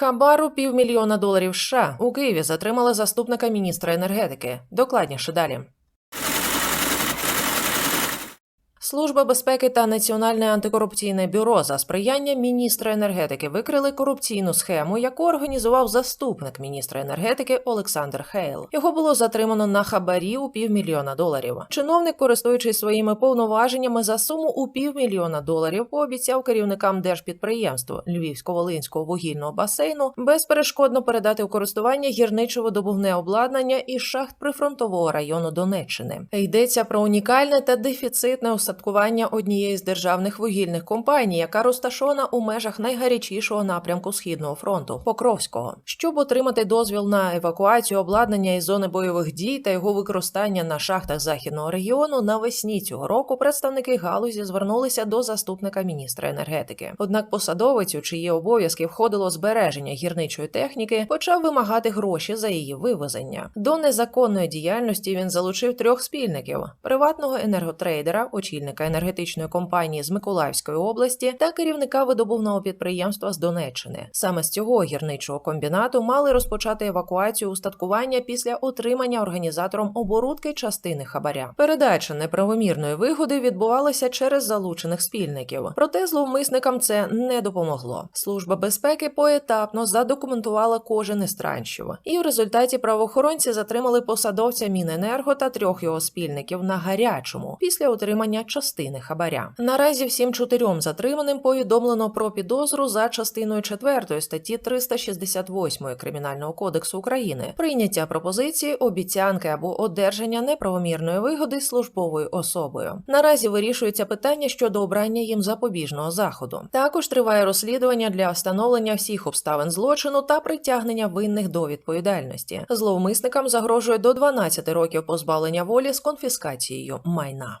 Хабару півмільйона доларів США у Києві затримали заступника міністра енергетики. Докладніше далі. Служба безпеки та Національне антикорупційне бюро за сприяння міністра енергетики викрили корупційну схему, яку організував заступник міністра енергетики Олександр Хейл. Його було затримано на хабарі у півмільйона доларів. Чиновник, користуючись своїми повноваженнями за суму у півмільйона доларів, пообіцяв керівникам держпідприємств Львівсько-Волинського вугільного басейну безперешкодно передати у користування гірничо-видобувне обладнання із шахт прифронтового району Донеччини. Йдеться про унікальне та дефіцитне устаткування однієї з державних вугільних компаній, яка розташована у межах найгарячішого напрямку східного фронту Покровського. Щоб отримати дозвіл на евакуацію обладнання із зони бойових дій та його використання на шахтах західного регіону, навесні цього року представники галузі звернулися до заступника міністра енергетики. Однак посадовець, у чиї обов'язки входило збереження гірничої техніки, почав вимагати гроші за її вивезення. До незаконної діяльності він залучив трьох спільників: приватного енерготрейдера, очільника енергетичної компанії з Миколаївської області та керівника видобувного підприємства з Донеччини. Саме з цього гірничого комбінату мали розпочати евакуацію устаткування після отримання організатором оборудки частини хабаря. Передача неправомірної вигоди відбувалася через залучених спільників. Проте зловмисникам це не допомогло. Служба безпеки поетапно задокументувала кожен із траншів, і в результаті правоохоронці затримали посадовця Міненерго та трьох його спільників на гарячому після отримання частини хабаря. Наразі всім чотирьом затриманим повідомлено про підозру за частиною 4 статті 368 Кримінального кодексу України, прийняття пропозиції, обіцянки або одержання неправомірної вигоди службовою особою. Наразі вирішується питання щодо обрання їм запобіжного заходу. Також триває розслідування для встановлення всіх обставин злочину та притягнення винних до відповідальності. Зловмисникам загрожує до 12 років позбавлення волі з конфіскацією майна.